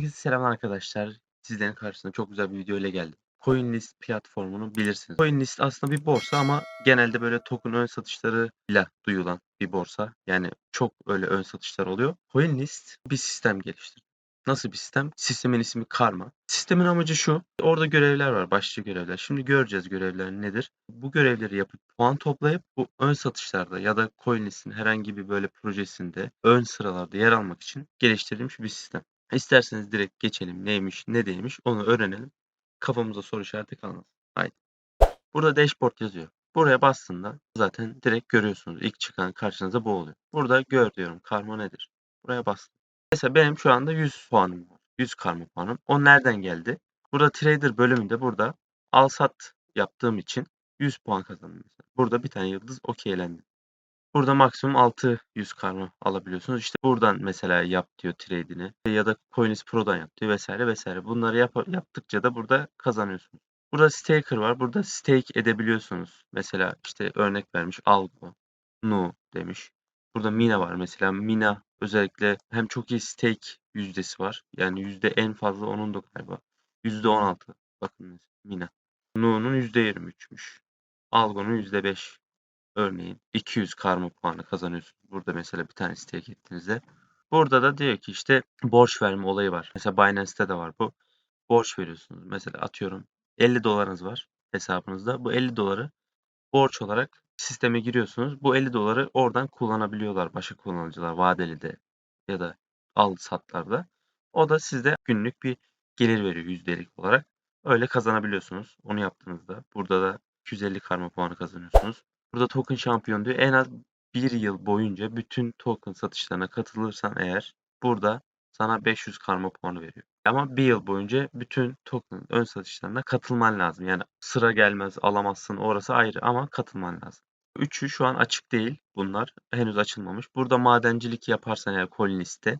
Herkese selam arkadaşlar. Sizlerin karşısına çok güzel bir video ile geldim. CoinList platformunu bilirsiniz. CoinList aslında bir borsa ama genelde böyle token ön satışlarıyla duyulan bir borsa. Yani çok öyle ön satışlar oluyor. CoinList bir sistem geliştirdi. Nasıl bir sistem? Sistemin ismi Karma. Sistemin amacı şu. Orada görevler var. Başlıca görevler. Şimdi göreceğiz görevler nedir. Bu görevleri yapıp puan toplayıp bu ön satışlarda ya da CoinList'in herhangi bir böyle projesinde ön sıralarda yer almak için geliştirilmiş bir sistem. İsterseniz direkt geçelim. Neymiş, ne değilmiş onu öğrenelim. Kafamıza soru işareti kalmasın. Haydi. Burada dashboard yazıyor. Buraya bastığında zaten direkt görüyorsunuz. İlk çıkan karşınıza bu oluyor. Burada gör diyorum. Karma nedir? Buraya bastım. Mesela benim şu anda 100 puanım var. 100 karma puanım. O nereden geldi? Burada trader bölümünde burada al sat yaptığım için 100 puan kazandım. Burada bir tane yıldız okeylendi. Burada maksimum 600 karma alabiliyorsunuz. İşte buradan mesela yap diyor trade'ini ya da Coinlist Pro'dan yap diyor vesaire vesaire. Bunları yap yaptıkça da burada kazanıyorsunuz. Burada staker var. Burada stake edebiliyorsunuz. Mesela işte örnek vermiş Algo, Nu demiş. Burada Mina var mesela. Mina özellikle hem çok iyi stake yüzdesi var. Yani yüzde en fazla onun da galiba. Yüzde 16. Bakın Mina. Nu'nun yüzde 23'müş. Algo'nun yüzde 5 örneğin 200 karma puanı kazanıyorsunuz. Burada mesela bir tane stake ettiğinizde. Burada da diyor ki işte borç verme olayı var. Mesela Binance'te de var bu. Borç veriyorsunuz. Mesela atıyorum 50 dolarınız var hesabınızda. Bu 50 doları borç olarak sisteme giriyorsunuz. Bu 50 doları oradan kullanabiliyorlar başka kullanıcılar vadeli de ya da al satlarda. O da sizde günlük bir gelir veriyor yüzdelik olarak. Öyle kazanabiliyorsunuz. Onu yaptığınızda. Burada da 250 karma puanı kazanıyorsunuz. Burada token şampiyon diyor. En az bir yıl boyunca bütün token satışlarına katılırsan eğer burada sana 500 karma puanı veriyor. Ama bir yıl boyunca bütün token ön satışlarına katılman lazım. Yani sıra gelmez alamazsın orası ayrı ama katılman lazım. Üçü şu an açık değil bunlar. Henüz açılmamış. Burada madencilik yaparsan eğer Coinlist'te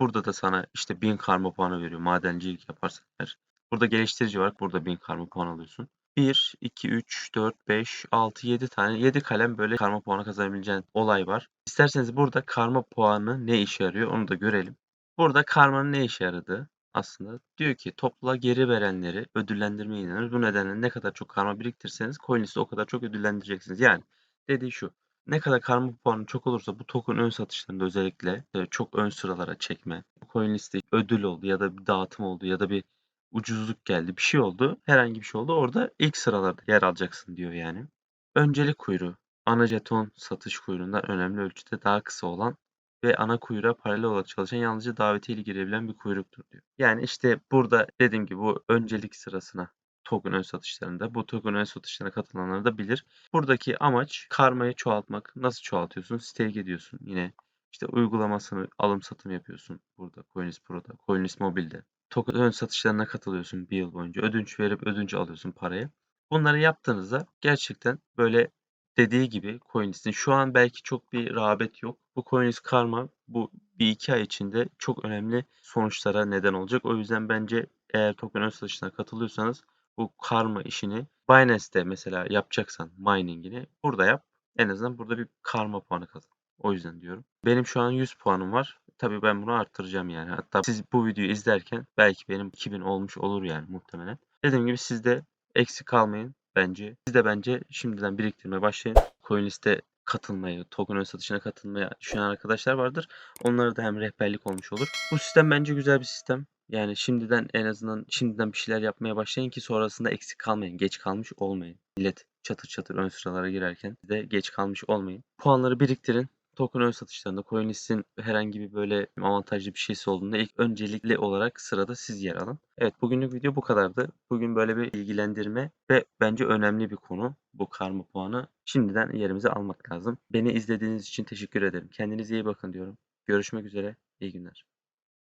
burada da sana işte 1000 karma puanı veriyor madencilik yaparsan eğer. Burada geliştirici var. Burada 1000 karma puan alıyorsun. 1, 2, 3, 4, 5, 6, 7 tane 7 kalem böyle karma puanı kazanabileceğin olay var. İsterseniz burada karma puanı ne işe yarıyor onu da görelim. Burada karmanın ne işe yaradığı aslında diyor ki topla geri verenleri ödüllendirmeye inanır. Bu nedenle ne kadar çok karma biriktirirseniz CoinList'i o kadar çok ödüllendireceksiniz. Yani dediği şu. Ne kadar karma puanı çok olursa bu token ön satışlarında özellikle e, çok ön sıralara çekme. CoinList'te ödül oldu ya da bir dağıtım oldu ya da bir ucuzluk geldi, bir şey oldu, herhangi bir şey oldu. Orada ilk sıralarda yer alacaksın diyor yani. Öncelik kuyruğu. Ana jeton satış kuyruğundan önemli ölçüde daha kısa olan ve ana kuyruğa paralel olarak çalışan yalnızca davetiyle girebilen bir kuyruktur diyor. Yani işte burada dediğim gibi bu öncelik sırasına token ön satışlarında bu token ön satışlarına katılanlar da bilir. Buradaki amaç karmayı çoğaltmak. Nasıl çoğaltıyorsun? Stake ediyorsun yine. İşte uygulamasını alım satım yapıyorsun burada Coinlist Pro'da, Coinlist Mobile'de token ön satışlarına katılıyorsun bir yıl boyunca. Ödünç verip ödünç alıyorsun parayı. Bunları yaptığınızda gerçekten böyle dediği gibi CoinList'in şu an belki çok bir rağbet yok. Bu CoinList Karma bu bir iki ay içinde çok önemli sonuçlara neden olacak. O yüzden bence eğer token ön satışına katılıyorsanız bu karma işini Binance'de mesela yapacaksan miningini burada yap. En azından burada bir karma puanı kazan. O yüzden diyorum. Benim şu an 100 puanım var. Tabii ben bunu arttıracağım yani. Hatta siz bu videoyu izlerken belki benim 2000 olmuş olur yani muhtemelen. Dediğim gibi siz de eksik kalmayın bence. Siz de bence şimdiden biriktirmeye başlayın. Coinlist'e katılmayı, token ön satışına katılmayı düşünen arkadaşlar vardır. Onlara da hem rehberlik olmuş olur. Bu sistem bence güzel bir sistem. Yani şimdiden en azından şimdiden bir şeyler yapmaya başlayın ki sonrasında eksik kalmayın. Geç kalmış olmayın. Millet çatır çatır ön sıralara girerken de geç kalmış olmayın. Puanları biriktirin token ön satışlarında CoinList'in herhangi bir böyle avantajlı bir şeysi olduğunda ilk öncelikli olarak sırada siz yer alın. Evet bugünlük video bu kadardı. Bugün böyle bir ilgilendirme ve bence önemli bir konu bu karma puanı. Şimdiden yerimize almak lazım. Beni izlediğiniz için teşekkür ederim. Kendinize iyi bakın diyorum. Görüşmek üzere. İyi günler.